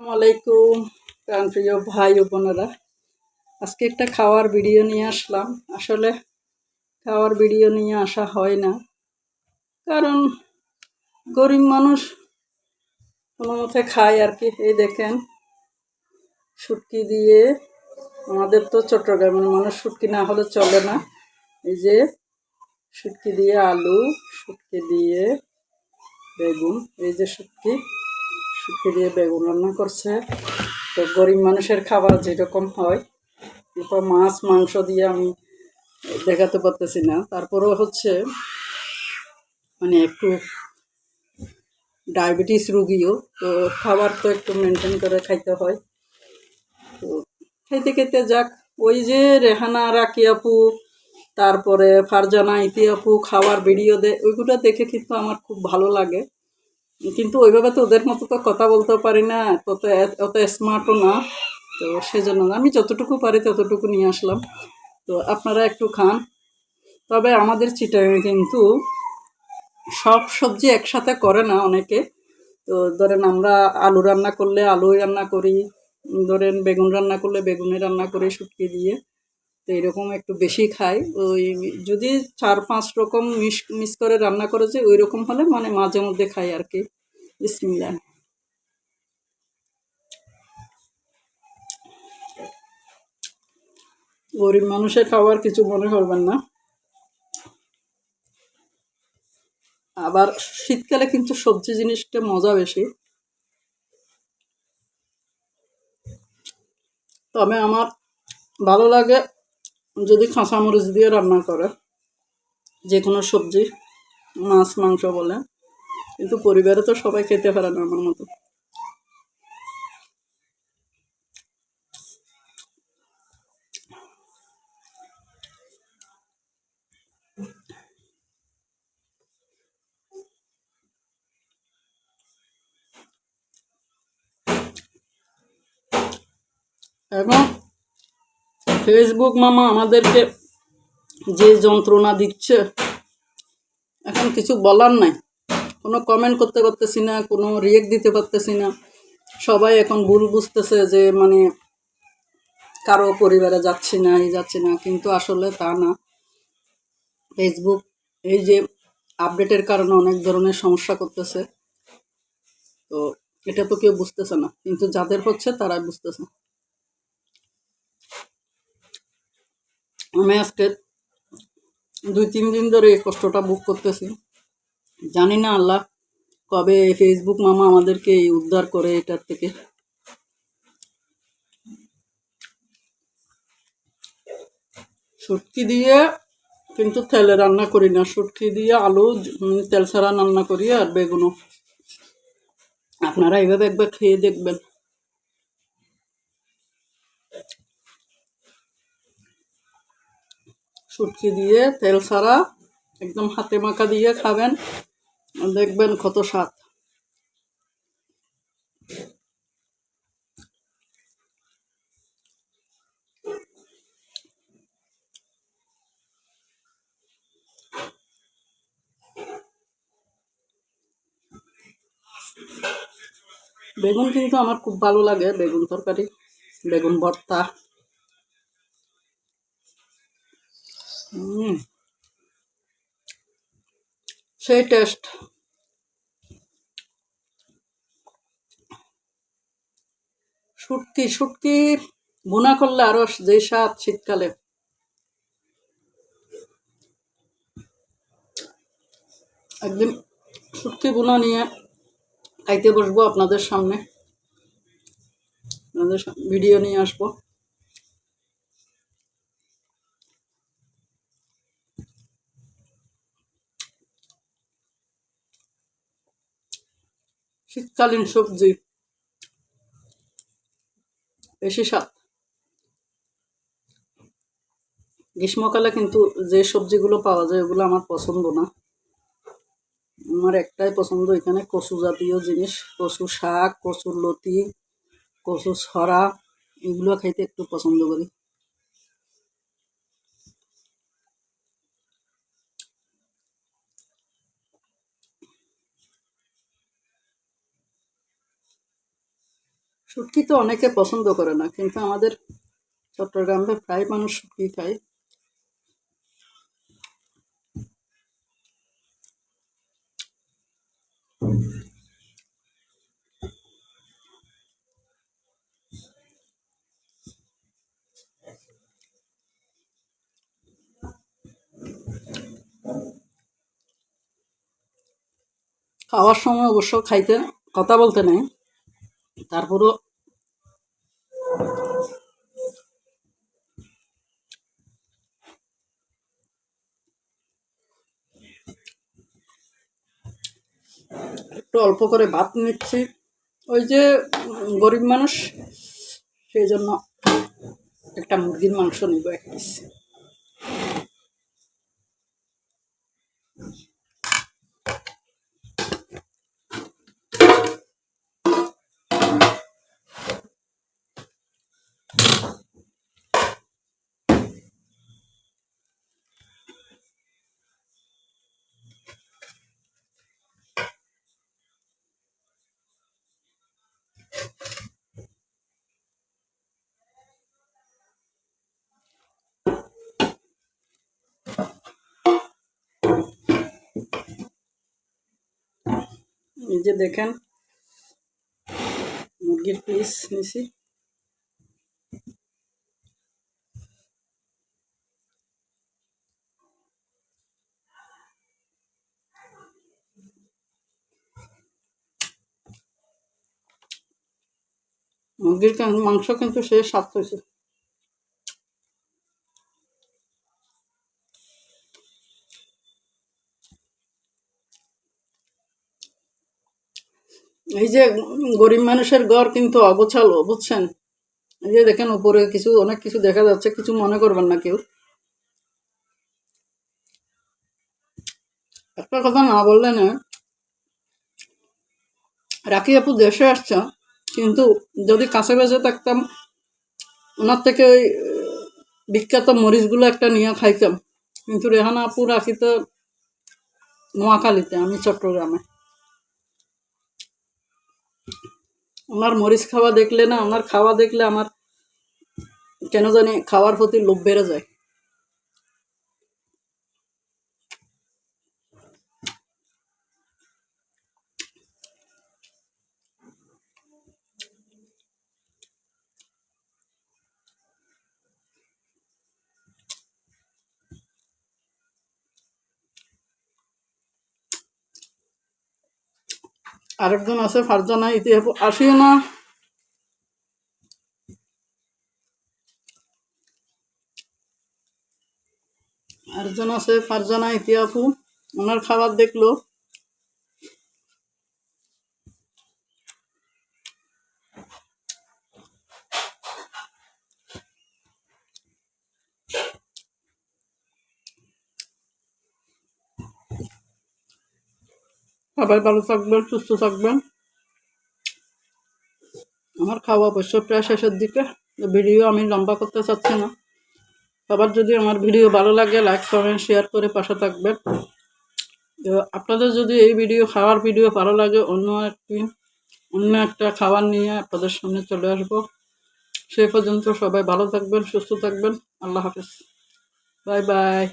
আসসালামু আলাইকুম প্রিয় ভাই ও বোনেরা। আজকে একটা খাওয়ার ভিডিও নিয়ে আসলাম। আসলে খাওয়ার ভিডিও নিয়ে আসা হয় না। কারণ গরিব মানুষ কোনো মতে খায় আর কি। এই দেখেন শুটকি দিয়ে আমাদের তো চট্টগ্রামের মানুষ শুটকি না হলে চলে না। এই যে শুটকি দিয়ে আলু শুটকি দিয়ে বেগুন, এই যে শুটকি শুটকি দিয়ে বেগুন রান্না করছে। তো গরিব মানুষের খাবার যেরকম হয় এরপর মাছ, মাংস দিয়ে আমি দেখাতে পারতেছি না। তারপরেও হচ্ছে মানে একটু ডায়াবেটিস রুগীও, তো খাবার তো একটু মেনটেন করে খাইতে হয়। তো খাইতে খাইতে যাক, ওই যে রেহানা, রাকি আপু, তারপরে ফারজানা, ইতি আপু, খাওয়ার ভিডিও দে, ওইগুলো দেখে কিন্তু আমার খুব ভালো লাগে। কিন্তু ওইভাবে তো ওদের মতো তো কথা বলতেও পারি না তত অত স্মার্টও না, তো সেজন্য আমি যতটুকু পারি ততটুকু নিয়ে আসলাম। তো আপনারা একটু খান। তবে আমাদের চিটাগাঙে কিন্তু সব সবজি একসাথে করে না অনেকে। তো ধরেন আমরা আলু রান্না করলে আলুই রান্না করি, ধরেন বেগুন রান্না করলে বেগুনে রান্না করি শুটকি দিয়ে। তো এরকম একটু বেশি খাই। ওই যদি চার পাঁচ রকম মিস মিস করে রান্না করেছে ওই রকম হলে মানে মাঝে মধ্যে খাই আর কি। বিসমিল্লাহ। গরিব মানুষের খাবার কিছু মনে করবেন না। আবার শীতকালে কিন্তু সবজি জিনিসটা মজা বেশি। তবে আমার ভালো লাগে যদি কাঁচামরিচ দিয়ে রান্না করে যে কোনো সবজি, মাছ, মাংস বলে, কিন্তু পরিবারে তো সবাই খেতে পারে না আমার মতো। এবং ফেসবুক মামা আমাদেরকে যে যন্ত্রণা দিচ্ছে, এখন কিছু বলার নাই। কোনো কমেন্ট করতে পারতেছি না, কোনো রিয়েক্ট দিতে পারতেছি না। সবাই এখন ভুল বুঝতেছে যে মানে কারও পরিবারে যাচ্ছি না, এই যাচ্ছি না, কিন্তু আসলে তা না। ফেসবুক এই যে আপডেটের কারণে অনেক ধরনের সমস্যা করতেছে। তো এটা তো কেউ বুঝতেছে না, কিন্তু যাদের হচ্ছে তারাই বুঝতেছে। আমি আজকে দুই, তিন দিন ধরে এই কষ্টটা বুক করতেছি। জানি না আল্লাহ কবে ফেসবুক মামা আমাদেরকে উদ্ধার করে এটার থেকে। শুটকি দিয়ে কিন্তু তেলে রান্না করি না। শুটকি দিয়ে আলু তেল ছাড়া রান্না করি আর বেগুনও। আপনারা এইভাবে একবার খেয়ে দেখবেন। শুটকি দিয়ে তেল ছাড়া একদম হাতে মাখা দিয়ে খাবেন। দেখবেন কত স্বাদ। বেগুন কিন্তু আমার খুব ভালো লাগে, বেগুন তরকারি, বেগুন ভর্তা। সেই টেস্ট শুটকি শুটকি ভুনা করলে আরও যে স্বাদ শীতকালে। একদিন শুটকি ভুনা নিয়ে খাইতে বসবো আপনাদের সামনে। আপনাদের ভিডিও নিয়ে আসব। শীতকালীন সবজি। বেশি স্বাদ। গ্রীষ্মকালে কিন্তু যে সবজিগুলো পাওয়া যায় ওগুলো আমার পছন্দ না। আমার একটাই পছন্দ এখানে কচু জাতীয় জিনিস। কচু শাক, কচুর লতি, কচু ছড়া, এগুলো খাইতে একটু পছন্দ করি। শুটকি তো অনেকে পছন্দ করে না, কিন্তু আমাদের চট্টগ্রামে প্রায় মানুষ শুটকি খায়। খাওয়ার সময় অবশ্য খাইতে কথা বলতে নেই। তারপরও একটু অল্প করে ভাত নিচ্ছি। ওই যে গরিব মানুষ, সেই জন্য একটা মুরগির মাংস নিব এক পিস যে দেখেন মুরগির পিস নিছি। মুরগির মাংস কিন্তু সে স্বাদ হয়েছে। এই যে গরিব মানুষের ঘর কিন্তু অগোছালো, বুঝছেন? এই যে দেখেন উপরে কিছু, অনেক কিছু দেখা যাচ্ছে, কিছু মনে করবেন না কেউ। একটা কথা না বললে না, রাখি আপু দেশে আসছে, কিন্তু যদি কাছে বেঁচে থাকতাম, ওনার থেকে ওই বিখ্যাত মরিচগুলো একটা নিয়ে খাইতাম। কিন্তু রেহানা আপু রাখি তো নোয়াখালীতে আমি চট্টগ্রামে। ওনার মরিচ খাওয়া দেখলে না আমার খাওয়া দেখলে আমার কেন জানি খাওয়ার প্রতি লোভ বেড়ে যায়। আরেকজন আছে ফারজানা ইতিহাস আসিও না। আরেকজন আছে ফারজানা ইতিহাফু ওনার খাবার দেখল। সবাই ভালো থাকবেন, সুস্থ থাকবেন। আমার খাওয়া অবশ্য প্রায় শেষের দিকে। ভিডিও আমি লম্বা করতে চাচ্ছি না। সবার যদি আমার ভিডিও ভালো লাগে লাইক কমেন্ট শেয়ার করে পাশে থাকবেন। আপনাদের যদি এই ভিডিও, খাওয়ার ভিডিও ভালো লাগে, অন্য একটি, অন্য একটা খাবার নিয়ে আপনাদের সামনে চলে আসব। সেই পর্যন্ত সবাই ভালো থাকবেন, সুস্থ থাকবেন। আল্লাহ হাফিজ। Bye bye.